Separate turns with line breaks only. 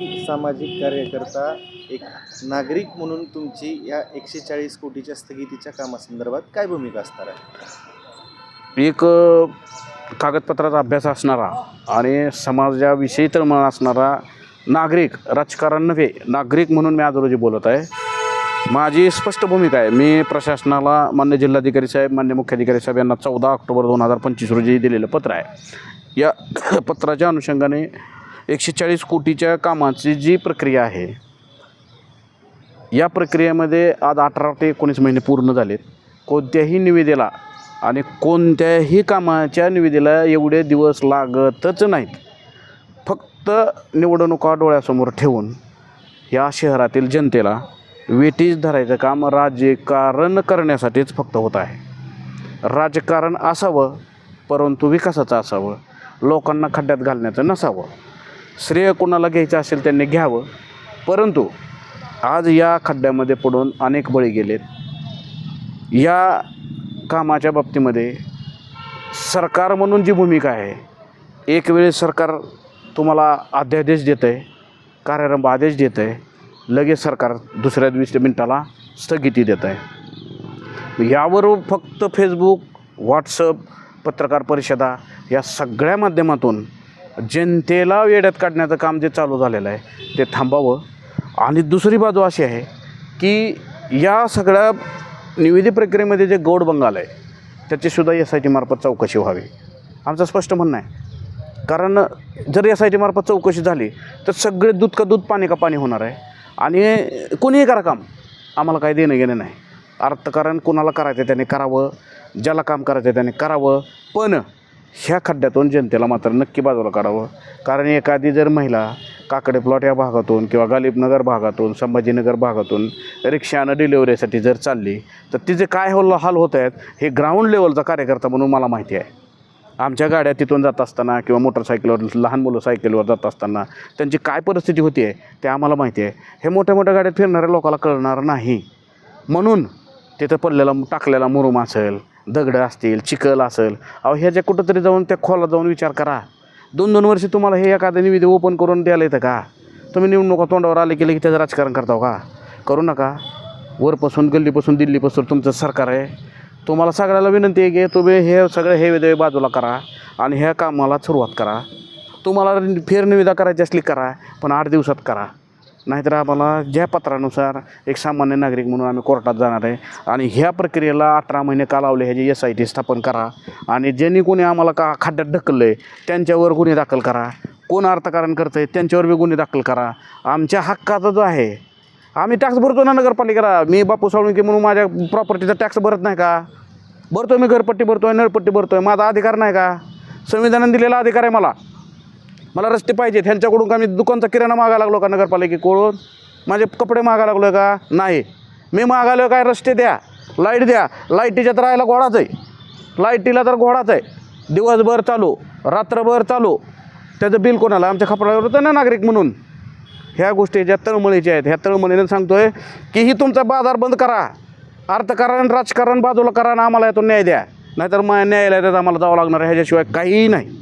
सामाजिक कार्यकर्ता एक नागरिक म्हणून तुमची या एकशे चाळीस कोटीच्या स्थगितीच्या कामासंदर्भात काय भूमिका असणार आहे?
एक कागदपत्राचा अभ्यास असणारा आणि समाजाविषयी तर तळमळ असणारा नागरिक राजकारण नव्हे नागरिक म्हणून मी आज रोजी बोलत आहे. माझी स्पष्ट भूमिका आहे. मी प्रशासनाला मान्य जिल्हाधिकारी साहेब मान्य मुख्याधिकारी साहेब यांना चौदा ऑक्टोबर दोन हजार पंचवीस रोजी दिलेलं पत्र आहे. या पत्राच्या अनुषंगाने एकशे चाळीस कोटीच्या कामाची जी प्रक्रिया आहे या प्रक्रियेमध्ये आज अठरा ते एकोणीस महिने पूर्ण झालेत. कोणत्याही निविदेला आणि कोणत्याही कामाच्या निविदेला एवढे दिवस लागतच नाहीत. फक्त निवडणुका डोळ्यासमोर ठेवून या शहरातील जनतेला वेटीज धरायचं काम राजकारण करण्यासाठीच फक्त होत आहे. राजकारण असावं परंतु विकासाचं असावं. लोकांना खड्ड्यात घालण्याचं नसावं. श्रेय कोणाला घ्यायचं असेल त्यांनी घ्यावं. परंतु आज या खड्ड्यामध्ये पडून अनेक बळी गेलेत. या कामाच्या बाबतीमध्ये सरकार म्हणून जी भूमिका आहे एक वेळेस सरकार तुम्हाला अध्यादेश देतं आहे कार्यारंभ आदेश देतं आहे लगेच सरकार दुसऱ्या वीस मिनटाला स्थगिती देत आहे यावर फक्त फेसबुक व्हॉट्सअप पत्रकार परिषदा या सगळ्या माध्यमातून जनतेला वेड्यात काढण्याचं काम जे चालू झालेलं आहे ते थांबावं. आणि दुसरी बाजू अशी आहे की या सगळ्या निविदी प्रक्रियेमध्ये जे गौड बंगाल आहे त्याचीसुद्धा एस आय टीमार्फत चौकशी व्हावी. आमचं स्पष्ट म्हणणं आहे. कारण जर एस आय टीमार्फत चौकशी झाली तर सगळे दूध का दूध पाणी का पाणी होणार आहे. आणि कोणीही करा काम. आम्हाला काही देणं घेणं नाही. अर्थकारण कोणाला करायचं त्याने करावं. ज्याला काम करायचं त्याने करावं. पण ह्या खड्ड्यातून जनतेला मात्र नक्की बाजूला काढावं. कारण एखादी जर महिला काकडे प्लॉट या भागातून किंवा गालिबनगर भागातून संभाजीनगर भागातून रिक्षानं डिलिव्हरीसाठी जर चालली तर तिचे काय हो हाल होत आहेत हे ग्राउंड लेवलचा कार्यकर्ता म्हणून मला माहिती आहे. आमच्या गाड्या तिथून जात असताना किंवा मोटरसायकलवर लहान मुलं सायकलवर जात असताना त्यांची काय परिस्थिती होती आहे ते आम्हाला माहिती आहे. हे मोठ्या मोठ्या गाड्यात फिरणाऱ्या लोकांना कळणार नाही. म्हणून तिथं पडलेला टाकलेला मुरुम असेल दगडं असतील चिखल असेल. अहो ह्याच्या कुठंतरी जाऊन त्या खोला जाऊन विचार करा. दोन दोन वर्ष तुम्हाला हे एखादं निविधे ओपन करून द्यायला येतं का? तुम्ही निवडणुका तोंडावर आले की लगेच त्याचं राजकारण करता हो का? करू नका. वरपासून गल्लीपासून दिल्लीपासून तुमचं सरकार आहे. तुम्हाला सगळ्याला विनंती आहे की तुम्ही हे सगळं हे विधेय बाजूला करा आणि ह्या कामाला सुरुवात करा. तुम्हाला फेरनिविदा करायची असली करा पण आठ दिवसात करा. नाहीतर आम्हाला ज्या पत्रानुसार एक सामान्य नागरिक म्हणून आम्ही कोर्टात जाणार आहे. आणि ह्या प्रक्रियेला अठरा महिने का लावले ह्याची एस आय टी स्थापन करा. आणि ज्यांनी कोणी आम्हाला का खड्ड्यात ढकललं आहे त्यांच्यावर गुन्हे दाखल करा. कोण अर्थकारण करतं आहे त्यांच्यावर बी गुन्हे दाखल करा. आमच्या हक्काचा जो आहे आम्ही टॅक्स भरतो ना नगरपालिकेला. मी बापू साळुंके म्हणून माझ्या प्रॉपर्टीचा टॅक्स भरत नाही का? भरतो मी घरपट्टी भरतो आहे नळपट्टी भरतो आहे माझा अधिकार नाही का? संविधानाने दिलेला अधिकार आहे मला. मला रस्ते पाहिजेत. ह्यांच्याकडून का मी दुकानचा किराणा मागा लागलो का नगरपालिकेकडून? माझे कपडे मागा लागलो का? नाही. मी मागालो काय? रस्ते द्या. लाइट द्या. लाईटीच्या तर राहायला घोडाच आहे. लाईटीला तर घोडाच आहे. दिवसभर चालू रात्रभर चालू. त्याचं बिल कोणाला? आमच्या खपडावर होतं ना नागरिक म्हणून. ह्या गोष्टी ज्या तळमळीच्या आहेत ह्या तळमळीने सांगतोय की ही तुमचा बाजार बंद करा. अर्थकारण राजकारण बाजूला करा आणि आम्हाला यातून न्याय द्या. नाहीतर मग न्यायालयात आम्हाला जावं लागणार आहे. ह्याच्याशिवाय काहीही नाही.